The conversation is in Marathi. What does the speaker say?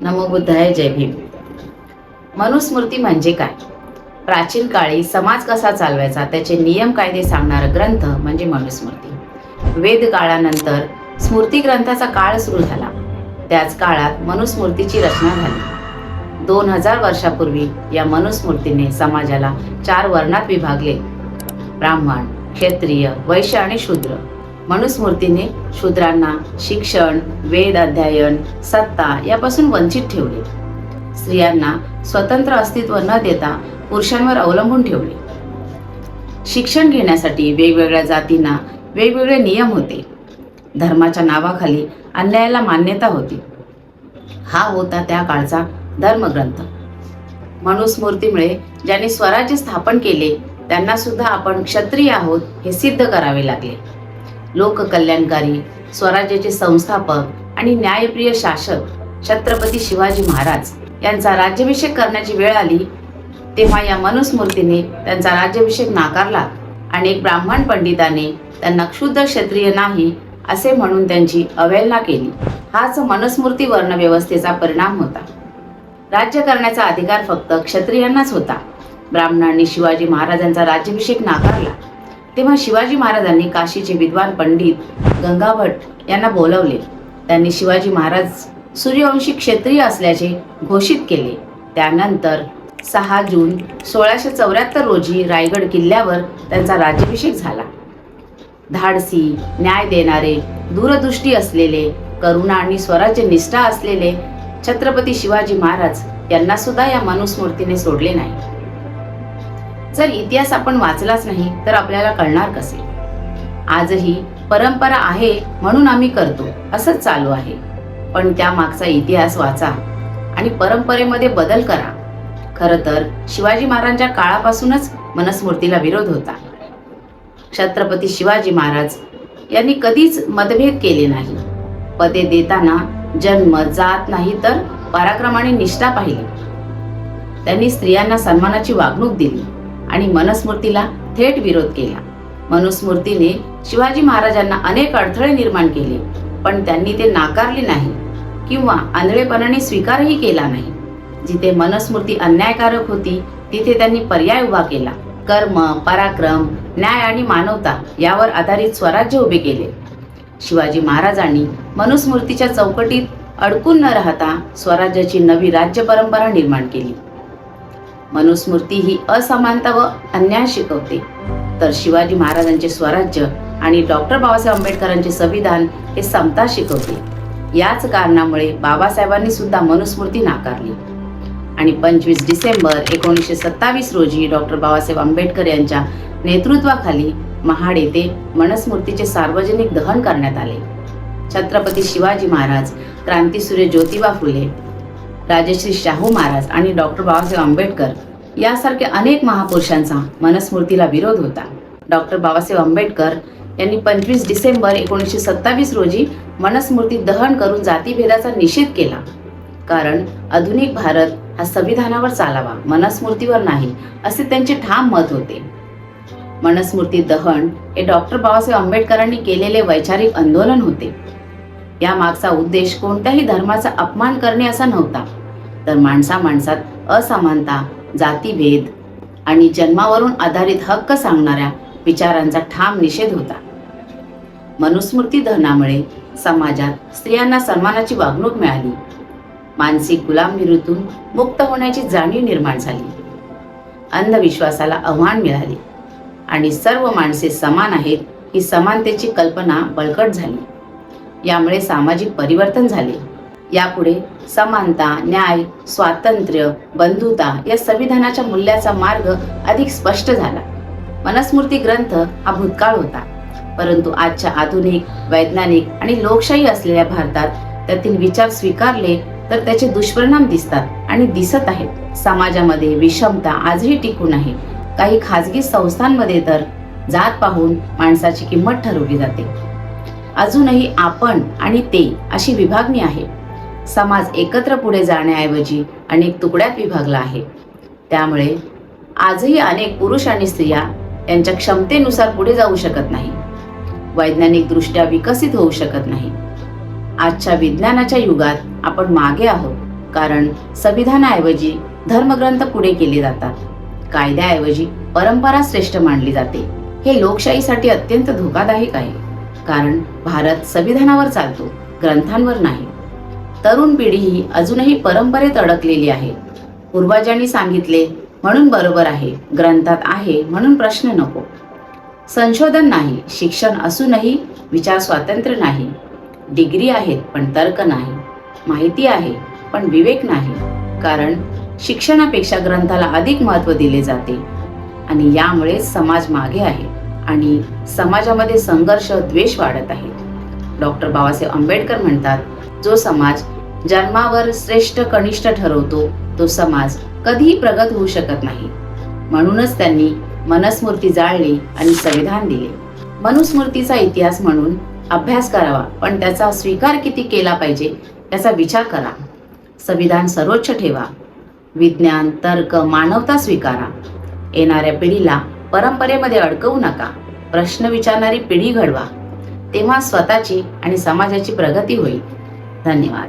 नमो बुद्धाय जय भीम. मनुस्मृती म्हणजे काय? प्राचीन काळी समाज कसा चालवायचा त्याचे नियम कायदे सांगणारा ग्रंथ म्हणजे मनुस्मृती. वेद काळानंतर स्मृती ग्रंथाचा काळ सुरू झाला. त्याच काळात मनुस्मृतीची रचना झाली. दोन हजार वर्षापूर्वी या मनुस्मृतीने समाजाला चार वर्णात विभागले. ब्राह्मण क्षत्रिय वैश्य आणि शूद्र. मनुस्मृतीने शूद्रांना शिक्षण वेद अध्ययन सत्ता यापासून वंचित ठेवले. स्त्रियांना स्वतंत्र अस्तित्व न देता पुरुषांवर अवलंबून ठेवले. शिक्षण घेण्यासाठी वेगवेगळ्या जातींना वेगवेगळे नियम होते. धर्माच्या नावाखाली अन्यायाला मान्यता होती. हा होता त्या काळचा धर्मग्रंथ. मनुस्मृतीमुळे ज्यांनी स्वराज्य स्थापन केले त्यांना सुद्धा आपण क्षत्रिय आहोत हे सिद्ध करावे लागले. लोककल्याणकारी स्वराज्याचे संस्थापक आणि न्यायप्रिय शासक छत्रपती शिवाजी महाराज यांचा राज्याभिषेक करण्याची वेळ आली तेव्हा या मनुस्मृतीने त्यांचा राज्याभिषेक नाकारला आणि एक ब्राह्मण पंडिताने त्यांना क्षुद्र क्षत्रिय नाही असे म्हणून त्यांची अवहेलना केली. हाच मनुस्मृती वर्णव्यवस्थेचा परिणाम होता. राज्य करण्याचा अधिकार फक्त क्षत्रियांनाच होता. ब्राह्मणांनी शिवाजी महाराजांचा राज्याभिषेक नाकारला. तेव्हा शिवाजी महाराजांनी काशीचे विद्वान पंडित गंगाभट यांना बोलवले. त्यांनी शिवाजी महाराज सूर्यवंशी क्षेत्रीय असल्याचे घोषित केले. त्यानंतर सहा जून सोळाशे चौऱ्याहत्तर रोजी रायगड किल्ल्यावर त्यांचा राज्याभिषेक झाला. धाडसी न्याय देणारे दूरदृष्टी असलेले करुणा आणि स्वराज्य निष्ठा असलेले छत्रपती शिवाजी महाराज यांना सुद्धा या मनुस्मृतीने सोडले नाही. जर इतिहास आपण वाचलाच नाही तर आपल्याला कळणार कसे? आजही परंपरा आहे म्हणून आम्ही करतो असंच चालू आहे. पण त्या मागचा इतिहास वाचा आणि परंपरेमध्ये बदल करा. खरं तर शिवाजी महाराजांच्या काळापासूनच मनस्मृतीला विरोध होता. छत्रपती शिवाजी महाराज यांनी कधीच मतभेद केले नाही. पदे देताना जन्म जात नाही तर पराक्रमाने निष्ठा पाहिली. त्यांनी स्त्रियांना सन्मानाची वागणूक दिली. आणि मनुस्मृतीला थेट विरोध केला. मनुस्मृतीने शिवाजी महाराजांना अनेक अडथळे निर्माण केले पण त्यांनी ते नाकारले नाही किंवा आंधळेपणाने स्वीकारही केला नाही. जिथे मनस्मृती अन्यायकारक होती तिथे त्यांनी पर्याय उभा केला. कर्म पराक्रम न्याय आणि मानवता यावर आधारित स्वराज्य उभे केले. शिवाजी महाराजांनी मनुस्मृतीच्या चौकटीत अडकून न राहता स्वराज्याची नवी राज्य परंपरा निर्माण केली. मनुस्मृती ही असमानता व अन्याय शिकवते. तर शिवाजी महाराजांचे स्वराज्य आणि डॉक्टर बाबासाहेब आंबेडकरांचे संविधान हे समता शिकवते. याच कारणामुळे बाबासाहेबांनी सुद्धा मनुस्मृती नाकारली. आणि पंचवीस डिसेंबर एकोणीसशे सत्तावीस रोजी डॉक्टर बाबासाहेब आंबेडकर यांच्या नेतृत्वाखाली महाड येथे मनस्मृतीचे सार्वजनिक दहन करण्यात आले. छत्रपती शिवाजी महाराज क्रांतीसूर्य ज्योतिबा फुले राजश्री शाहू महाराज आणि डॉक्टर बाबासाहेब आंबेडकर यासारख्या अनेक महापुरुषांचा मनस्मृतीला विरोध होता. डॉक्टर बाबासाहेब आंबेडकर यांनी पंचवीस डिसेंबर एकोणीसशे सत्तावीस रोजी मनस्मृती दहन करून जातीभेदाचा निषेध केला. कारण आधुनिक भारत हा संविधानावर चालावा मनस्मृतीवर नाही असे त्यांचे ठाम मत होते. मनस्मृती दहन हे डॉक्टर बाबासाहेब आंबेडकरांनी केलेले वैचारिक आंदोलन होते. या मागचा उद्देश कोणत्याही धर्माचा अपमान करणे असा नव्हता. तर माणसा माणसात असमानता जातीभेद आणि जन्मावरून आधारित हक्क सांगणाऱ्या विचारांचा ठाम निषेध होता. मनुस्मृती दहनामुळे समाजात स्त्रियांना सन्मानाची वागणूक मिळाली. मानसिक गुलामगिरीतून मुक्त होण्याची जाणीव निर्माण झाली. अंधविश्वासाला आव्हान मिळाले आणि सर्व माणसे समान आहेत ही समानतेची कल्पना बळकट झाली. यामुळे सामाजिक परिवर्तन झाले. यापुढे समानता न्याय स्वातंत्र्य बंधुता या संविधानाच्या मूल्याचा मार्ग अधिक स्पष्ट झाला. मनस्मृती ग्रंथ हा भूतकाळ होता. परंतु आजच्या आधुनिक वैज्ञानिक आणि लोकशाही असलेल्या भारतात त्यातील विचार स्वीकारले तर त्याचे दुष्परिणाम दिसतात आणि दिसत आहेत. समाजामध्ये विषमता आजही टिकून आहे. काही खाजगी संस्थांमध्ये तर जात पाहून माणसाची किंमत ठरवली जाते. अजूनही आपण आणि ते अशी विभागणी आहे. समाज एकत्र पुढे जाण्याऐवजी अनेक तुकड्यात विभागला आहे. त्यामुळे आजही अनेक पुरुष आणि स्त्रिया यांच्या क्षमतेनुसार पुढे जाऊ शकत नाही. वैज्ञानिकदृष्ट्या विकसित होऊ शकत नाही. आजच्या विज्ञानाच्या युगात आपण मागे आहोत कारण संविधानाऐवजी धर्मग्रंथ पुढे केले जातात. कायद्याऐवजी परंपरा श्रेष्ठ मानली जाते. हे लोकशाहीसाठी अत्यंत धोकादायक आहे. कारण भारत संविधानावर चालतो ग्रंथांवर नाही. तरुण पिढी ही अजूनही परंपरेत अडकलेली आहे. पूर्वजांनी सांगितले म्हणून बरोबर आहे ग्रंथात आहे म्हणून प्रश्न नको. संशोधन नाही शिक्षण असूनही विचार स्वातंत्र्य नाही. डिग्री आहेत पण तर्क नाही. माहिती आहे पण विवेक नाही. कारण शिक्षणापेक्षा ग्रंथाला अधिक महत्त्व दिले जाते. आणि यामुळे समाज मागे आहे. आणि समाजामध्ये संघर्ष द्वेष वाढत आहे डॉक्टर बाबासाहेब आंबेडकर म्हणतात जो समाज जन्मावर श्रेष्ठ कनिष्ठ ठरवतो तो समाज कधीही प्रगत होऊ शकत नाही. म्हणूनच त्यांनी मनस्मृती जाळली आणि संविधान दिले. मनुस्मृतीचा इतिहास म्हणून अभ्यास करावा पण त्याचा स्वीकार किती केला पाहिजे याचा विचार करा. संविधान सर्वोच्च ठेवा. विज्ञान तर्क मानवता स्वीकारा. येणाऱ्या पिढीला परंपरेमध्ये अडकवू नका. प्रश्न विचारणारी पिढी घडवा. तेव्हा स्वतःची आणि समाजाची प्रगती होईल. धन्यवाद.